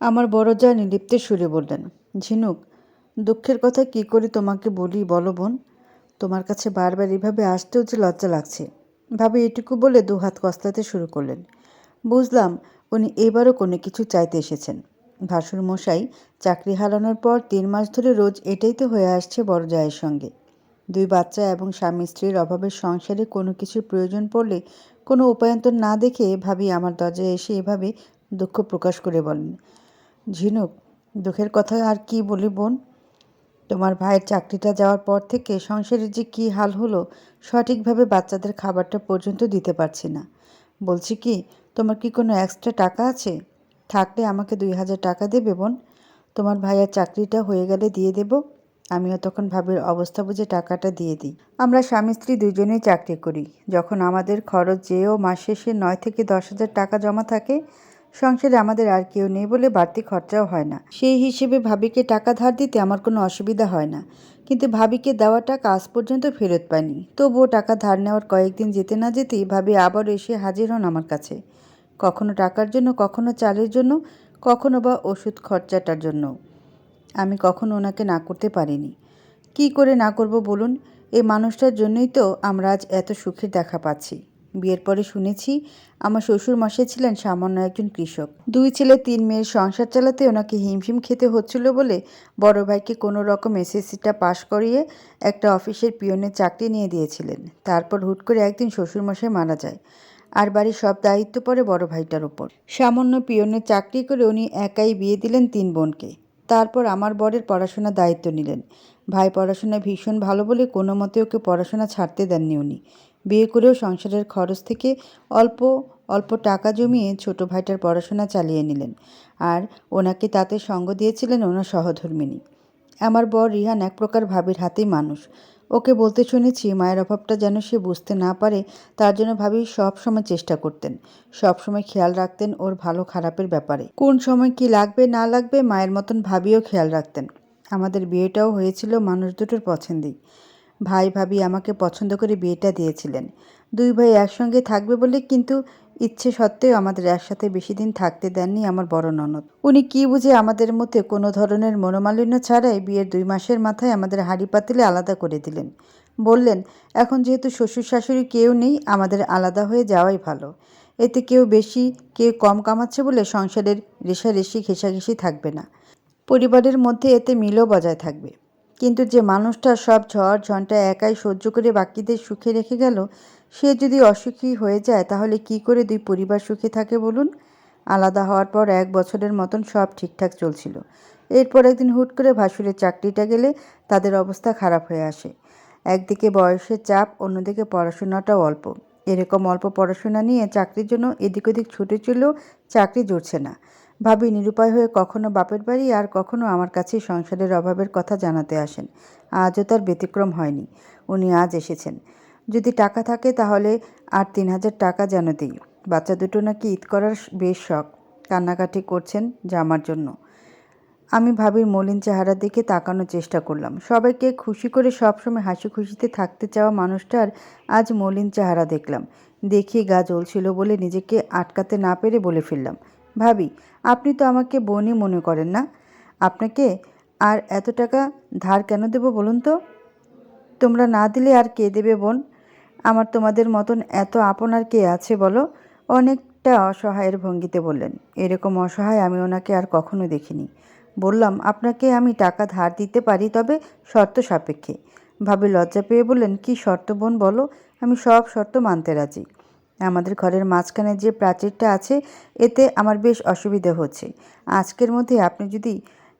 আমার বড় যা নিলিপ্তের সুরে বললেন, ঝিনুক, দুঃখের কথা কি করে তোমাকে বলি বলো বোন? তোমার কাছে বারবার এভাবে আসতেও যে লজ্জা লাগছে। ভাবে এটুকু বলে দুহাত কসলাতে শুরু করলেন। বুঝলাম উনি এবারও কোনো কিছু চাইতে এসেছেন। ভাসুর মশাই চাকরি হারানোর পর তিন মাস ধরে রোজ এটাই তো হয়ে আসছে বড় জায়ের সঙ্গে। দুই বাচ্চা এবং স্বামী স্ত্রীর অভাবের সংসারে কোনো কিছুর প্রয়োজন পড়লে কোনো উপায়ন্তর না দেখে ভাবি আমার দরজায় এসে এভাবে দুঃখ প্রকাশ করে বলেন ঝিনুক, দুঃখের কথা আর কি বলি বোন? তোমার ভাইয়ের চাকরিটা যাওয়ার পর থেকে সংসারের যে কী হাল হলো, সঠিকভাবে বাচ্চাদের খাবারটা পর্যন্ত দিতে পারছি না। বলছি কি, তোমার কি কোনো এক্সট্রা টাকা আছে? থাকলে আমাকে দুই হাজার টাকা দেবে বোন। তোমার ভাইয়ের চাকরিটা হয়ে গেলে দিয়ে দেব। আমিও তখন ভাবির অবস্থা বুঝে টাকাটা দিয়ে দিই। আমরা স্বামী স্ত্রী দুজনেই চাকরি করি। যখন আমাদের খরচ যেও মাস শেষে নয় থেকে দশ হাজার টাকা জমা থাকে সংসারে আমাদের আর কেউ নেই বলে বাড়তি খরচাও হয় না। সেই হিসেবে ভাবিকে টাকা ধার দিতে আমার কোনো অসুবিধা হয় না। কিন্তু ভাবিকে দেওয়া টাকা আজ পর্যন্ত ফেরত পাইনি। তবুও টাকা ধার নেওয়ার কয়েকদিন যেতে না যেতেই ভাবি আবারও এসে হাজির হন আমার কাছে। কখনো টাকার জন্য, কখনো চালের জন্য, কখনো বা ওষুধ খরচাটার জন্য আমি কখনো ওনাকে না করতে পারিনি। কি করে না করব বলুন? এই মানুষটার জন্যই তো আমরা আজ এত সুখের দেখা পাচ্ছি। বিয়ের পরে শুনেছি আমার শ্বশুর মশাই ছিলেন সামান্য একজন কৃষক। দুই ছেলে, তিন মেয়ের সংসার চালাতে ওনাকে হিমশিম খেতে হচ্ছিল বলে বড় ভাইকে কোনো রকম এসএসসিটা পাশ করিয়ে একটা অফিসের পিয়নের চাকরি নিয়ে দিয়েছিলেন। তারপর হুট করে একদিন শ্বশুরমশাই মারা যায়। আর বাড়ির সব দায়িত্ব পড়ে বড় ভাইটার উপর। সামান্য পিয়নের চাকরি করে উনি একাই বিয়ে দিলেন তিন বোনকে। তারপর আমার বরের পড়াশোনার দায়িত্ব নিলেন। ভাই পড়াশোনায় ভীষণ ভালো বলে কোনো মতে ওকে পড়াশোনা ছাড়তে দেননি উনি। বিয়ে করেও সংসারের খরচ থেকে অল্প অল্প টাকা জমিয়ে ছোট ভাইটার পড়াশোনা চালিয়ে নিলেন। আর ওনাকে তাতে সঙ্গ দিয়েছিলেন ওনার সহধর্মিনী। আমার বর রিহান এক প্রকার ভাবির হাতেই মানুষ। ওকে বলতে শুনেছি মায়ের অভাবটা যেন সে বুঝতে না পারে, তার জন্য ভাবি সব সময় চেষ্টা করতেন। সব সময় খেয়াল রাখতেন ওর ভালো খারাপের ব্যাপারে। কোন সময় কি লাগবে, না লাগবে মায়ের মতন ভাবিও খেয়াল রাখতেন। আমাদের বিয়েটাও হয়েছিল মানুষ দুটোর পছন্দেই। ভাই ভাবি আমাকে পছন্দ করে বিয়েটা দিয়েছিলেন। দুই ভাই একসঙ্গে থাকবে বলে কিন্তু ইচ্ছে সত্ত্বেও আমাদের একসাথে বেশি দিন থাকতে দেননি আমার বড় ননদ। উনি কি বুঝে আমাদের মধ্যে কোনো ধরনের মনোমালিন্য ছাড়াই বিয়ের দুই মাসের মাথায় আমাদের হাঁড়ি পাতিলে আলাদা করে দিলেন। বললেন, এখন যেহেতু শ্বশুর শাশুড়ি কেউ নেই, আমাদের আলাদা হয়ে যাওয়াই ভালো। এতে কেউ বেশি, কেউ কম কামাচ্ছে বলে সংসারের রেশারেশি ঘেঁষাঘেঁষি থাকবে না। পরিবারের মধ্যে এতে মিলও বজায় থাকবে। কিন্তু যে মানুষটা সব ঝড় ঝঞ্টা একাই সহ্য করে বাকিদের সুখে রেখে গেল, সে যদি অসুখী হয়ে যায় তাহলে কি করে দুই পরিবার সুখে থাকে বলুন? আলাদা হওয়ার পর এক বছরের মতন সব ঠিকঠাক চলছিল। এরপর একদিন হুট করে ভাসুরের চাকরিটা গেলে তাদের অবস্থা খারাপ হয়ে আসে। একদিকে বয়সের চাপ, অন্যদিকে পড়াশোনাটাও অল্প। এরকম অল্প পড়াশোনা নিয়ে চাকরির জন্য এদিক ওদিক ছুটে চলেও চাকরি জুটছে না। ভাবি নিরুপায় হয়ে কখনো বাপের বাড়ি আর কখনো আমার কাছে সংসারের অভাবের কথা জানাতে আসেন। আজও তার ব্যতিক্রম হয়নি। উনি আজ এসেছেন। যদি টাকা থাকে তাহলে আর তিন হাজার টাকা যেন দিই। বাচ্চা দুটো নাকি ঈদ করার বেশ শখ। কান্নাকাটি করছেন জামার জন্য। আমি ভাবির মলিন চেহারার দিকে তাকানোর চেষ্টা করলাম। সবাইকে খুশি করে সবসময় হাসি খুশিতে থাকতে চাওয়া মানুষটার আজ মলিন চেহারা দেখলাম। দেখি গা জ্বলছিল বলে নিজেকে আটকাতে না পেরে বলে ফেললাম। ভাবি, আপনি তো আমাকে বোনই মনে করেন না। আপনাকে আর এত টাকা ধার কেন দেবো বলুন তো? তোমরা না দিলে আর কে দেবে বোন? আমার তোমাদের মতন এত আপন আর কে আছে বলো? অনেকটা অসহায়ের ভঙ্গিতে বললেন। এরকম অসহায় আমি ওনাকে আর কখনো দেখিনি। বললাম, আপনাকে আমি টাকা ধার দিতে পারি, তবে শর্ত সাপেক্ষে। ভাবে লজ্জা পেয়ে বললেন, কি শর্ত বোন বলো? আমি সব শর্ত মানতে রাজি। আমাদের ঘরের মাঝখানে যে প্রাচীরটা আছে, এতে আমার বেশ অসুবিধা হচ্ছে। আজকের মধ্যে আপনি যদি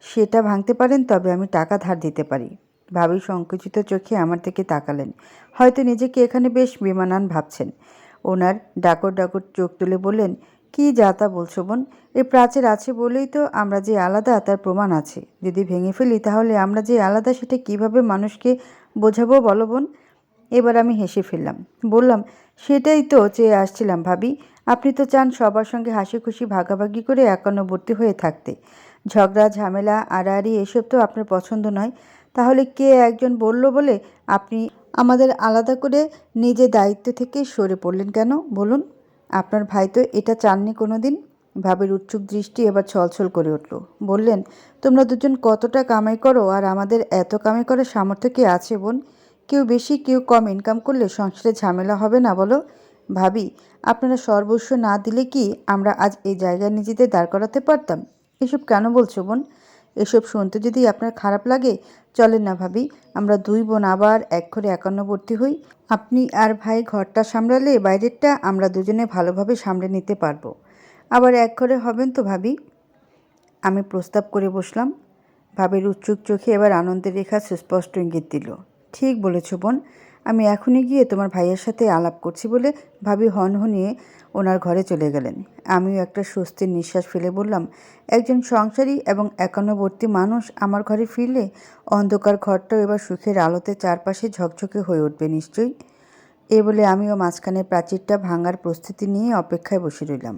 সেটা ভাঙতে পারেন, তবে আমি টাকা ধার দিতে পারি। ভাবি সংকুচিত চোখে আমার দিকে তাকালেন। হয়তো নিজেকে এখানে বেশ বেমানান ভাবছেন। ওনার ডাকর ডাকর চোখ তুলে বললেন, কি যা তা বলছো বোন? এ প্রাচীর আছে বলেই তো আমরা যে আলাদা, তার প্রমাণ আছে। যদি ভেঙে ফেলি তাহলে আমরা যে আলাদা, সেটা কীভাবে মানুষকে বোঝাবো বলো বোন? এবার আমি হেসে ফেললাম। বললাম, সেটাই তো চেয়ে আসছিলাম ভাবি। আপনি তো চান সবার সঙ্গে হাসি খুশি ভাগাভাগি করে একান্নবর্তী হয়ে থাকতে। ঝগড়া, ঝামেলা, আড়াআড়ি এসব তো আপনার পছন্দ নয়। তাহলে কে একজন বলল বলে আপনি আমাদের আলাদা করে নিজে দায়িত্ব থেকে সরে পড়লেন কেন? বলুন। আপনার ভাই তো এটা চাননি কোনো দিন ভাবের উৎসুক দৃষ্টি এবার ছলছল করে উঠল। বললেন, তোমরা দুজন কতটা কামাই করো আর আমাদের এত কামাই করার সামর্থ্য কি আছে বোন? কেউ বেশি, কেউ কম ইনকাম করলে সংসারে ঝামেলা হবে না বলো। ভাবি, আপনারা সর্বস্ব না দিলে কি আমরা আজ এই জায়গায় নিজেদের দাঁড় করাতে পারতাম? এসব কেন বলছো বোন? এসব শুনতে যদি আপনার খারাপ লাগে, চলেন না ভাবি, আমরা দুই বোন আবার এক করে একান্নবর্তী হই। আপনি আর ভাই ঘরটা সামলালে বাইরেরটা আমরা দুজনে ভালোভাবে সামলে নিতে পারব। আবার এক ঘরে হবেন তো ভাবি। আমি প্রস্তাব করে বসলাম। ভাবির উচ্চুক চোখে এবার আনন্দের রেখা সুস্পষ্ট ইঙ্গিত দিল। ঠিক বলেছ বোন। আমি এখনই গিয়ে তোমার ভাইয়ের সাথে আলাপ করছি বলে ভাবি হনহনিয়ে ওনার ঘরে চলে গেলেন। আমিও একটা স্বস্তির নিঃশ্বাস ফেলে বললাম, একজন সংসারী এবং একান্নবর্তী মানুষ আমার ঘরে ফিরলে অন্ধকার ঘরটাও এবার সুখের আলোতে চারপাশে ঝকঝকে হয়ে উঠবে নিশ্চয়ই? এ বলে আমিও মাঝখানে প্রাচীরটা ভাঙার প্রস্তুতি নিয়ে অপেক্ষায় বসে রইলাম।